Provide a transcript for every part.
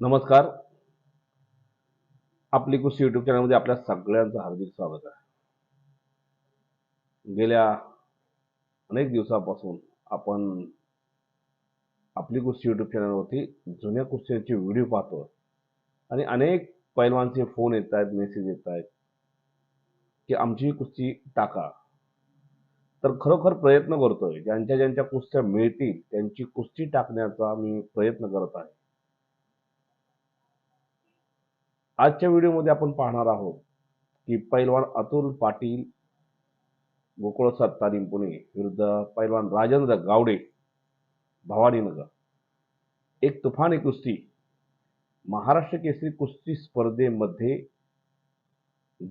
नमस्कार. आपली कुस्ती युट्यूब चॅनलमध्ये आपल्या सगळ्यांचं हार्दिक स्वागत आहे. गेल्या अनेक दिवसापासून आपण आपली कुस्ती युट्यूब चॅनलवरती जुन्या कुस्त्यांचे व्हिडिओ पाहतो आणि अनेक पैलवानचे फोन येत आहेत मेसेज येत आहेत की आमची कुस्ती टाका. तर खरोखर प्रयत्न करतोय ज्यांच्या ज्यांच्या कुस्त्या मिळतील त्यांची कुस्ती टाकण्याचा मी प्रयत्न करत आहे. आजच्या व्हिडिओमध्ये आपण पाहणार आहोत की पैलवान अतुल पाटील गोकुळ सत्तारीम पुणे विरुद्ध पैलवान राजेंद्र गावडे भवानीनगर. एक तुफानी कुस्ती. महाराष्ट्र केसरी कुस्ती स्पर्धेमध्ये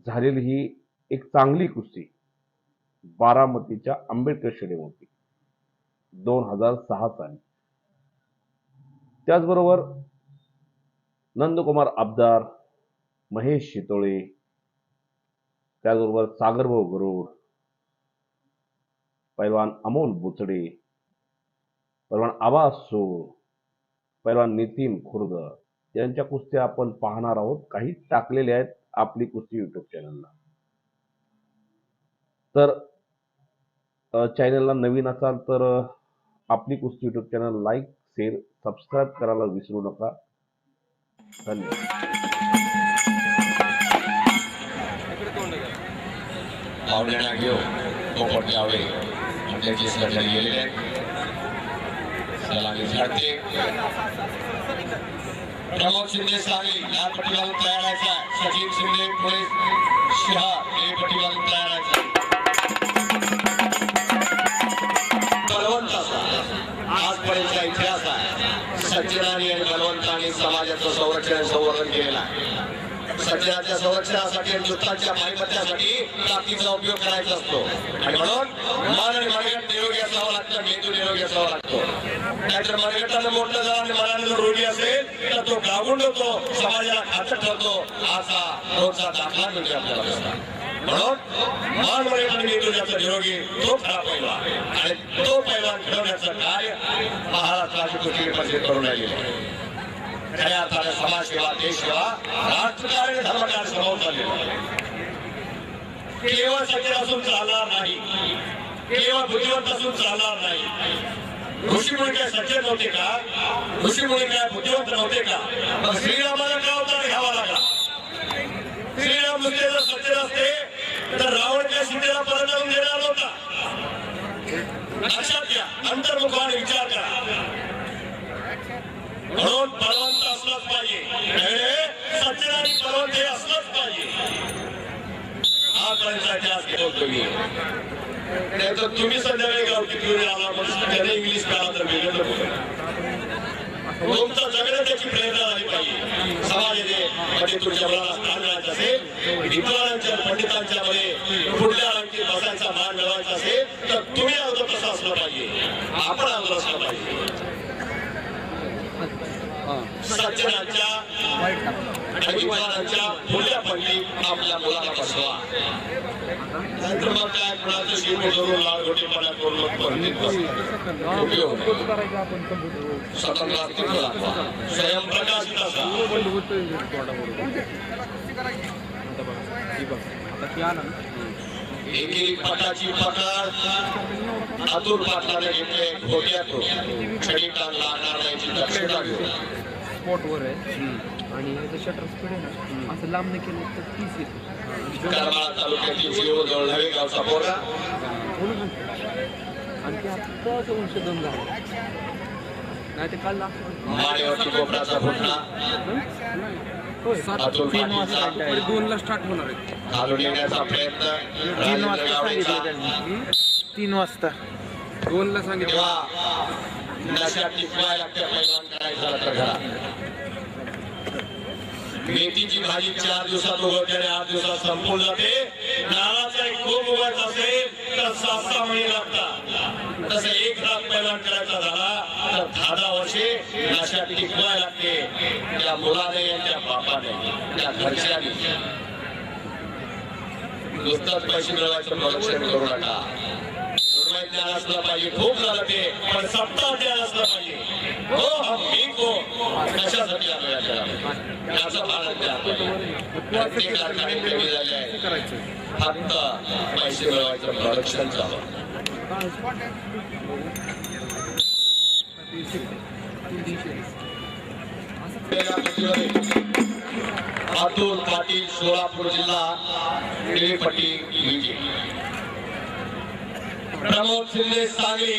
झालेली ही एक चांगली कुस्ती. बारामतीच्या आंबेडकर स्टेडियम होती दोन हजार सहा साली त्याचबरोबर नंदकुमार आबदार महेश शितोळे त्याचबरोबर सागरभाऊ गरुड पैलवान अमोल बुचडे पैलवान आवाज सूर पैलवान नितीन खुर्द यांच्या कुस्त्या आपण पाहणार आहोत. काही टाकलेल्या आहेत आपली कुस्ती युट्यूब चॅनलला तर चॅनलला नवीन असाल तर आपली कुस्ती YouTube channel like share subscribe करायला विसरू नका. धन्यवाद. पावलेला घेऊन पोपट गावडे आपल्याची सज्जन गेलेले आहेत. सलामी झाडते प्रमोद शिंदे सांगली या पटीवाल तयार आहे सचिन शिंदे पुणे. शहा हे पटीवाल तयार आहे आजपर्यंतचा इतिहास आहे. सचिनाने आणि बलवंतांनी समाजाचं संरक्षण संवर्धन केलेलं आहे. सज्जनाच्या संरक्षणासाठी आणि युद्धाच्या पानिपत्यासाठी ताकदीचा उपयोग करायचा असतो. आणि म्हणून मन आणि मनगट निरोगी असावा लागतं मेंदू निरोगी असावा लागतो. नाहीतर मनगटानं मोठं झालं आणि मनाने जर रोगी असेल तर तो गावून होतो समाजाला घातक ठरतो असा रोजचा दाखला मिळतो आपल्याला म्हणून मन मनगट मेंदू ज्याचा निरोगी तो खरा पहिला आणि तो पहिला घडवण्याचं कार्य महाराष्ट्राची पृथ्वी करून राहिले आहे खऱ्या अर्थाने समाजसेवा देशसेवा राष्ट्रकार्य आणि धर्मकार्य समोर चाललेलं केवळ सत्य असून चालणार नाही. केवळ बुद्धिवंत असून चालणार नाही. ऋषीमुळे काय सत्य नव्हते का? ऋषीमुळे काय बुद्धिवंत नव्हते का? मग श्रीरामाला का अवतार घ्यावा लागला? श्रीराम नुसते जर सत्य असते तर रावण त्या सीतेला परत जाऊन देणार नव्हता. लक्षात घ्या अंतर्मुखाने विचार करा म्हणून बलवंत असलंच पाहिजे हे सज्जन आणि बलवंत हे असलंच पाहिजे हा कळण्यासाठी तुम्ही संध्याकाळी गावठी पिऊन आला म्हणून त्याने इंग्लिश काळा तर वेगळं तुमचं जगणं त्याची प्रेरणा आली पाहिजे. समाजाने म्हणजे तुमच्या मुलाला स्थान राहायचं असेल विद्वानांच्या पंडितांच्या मध्ये पुढल्या रांगेत बसायचा मान मिळवायचा असेल तर तुम्ही अगोदर कसं असलं पाहिजे आपण अगोदर असलं पाहिजे सज्जनांच्या आणि विद्वानांच्या आपल्या मुलाला बसवा नाहीतर कुणाचं करून लाल घोटीपणा करून मग पंडित उपयोग स्वतंत्र अस्तित्व दाखवा स्वयंप्रकाशित असा एकेरी पटाची पकड. अतुल पाटलाने घेतले खोट्यातून क्षणिकांना लागणार नाही दक्षता स्पॉटवर आहे. आणि ह्याचं शटर स्पीड आहे ना असं लांब नाही केलं तर तीस येतो. करमाळा तालुक्यातील शिव जवळ नवे गावचा पोरगा. आणि ते आता संशोधन झालं. नाही ते काल तीन वाजता दोनला स्टार्ट होणार आहे. तीन वाजता तीन वाजता. दोनला सांगितलं. नशा टिकवायला लागते पैलवान करायचा तर घरा मेथीची भाजी चार दिवसात उघडते आणि आठ दिवसात संपून जाते. नारळाचा एक खूप उघडत असेल तर सात सहा महिने लागतात. तसं एक लाख पैलवान करायचा झाला तर दहा दहा वर्षे नशा टिकवायला लागते. त्या मुलाने त्या बापाने त्या घरच्याने नुसतंच पैसे मिळवायचं प्रोडक्शन करू नका. असलं पाहिजे खूप झालं ते पण सत्ता ज्ञान असलं पाहिजे. हो हम मी को कशासाठी आलो याचं पाहिजे. प्रत्येक कारखाने झाले आहे. फक्त पैसे मिळवायचं प्रोडक्शन चालू अतुल पाटील सोलापूर जिल्हा विजय प्रमोद शिंदे सांगली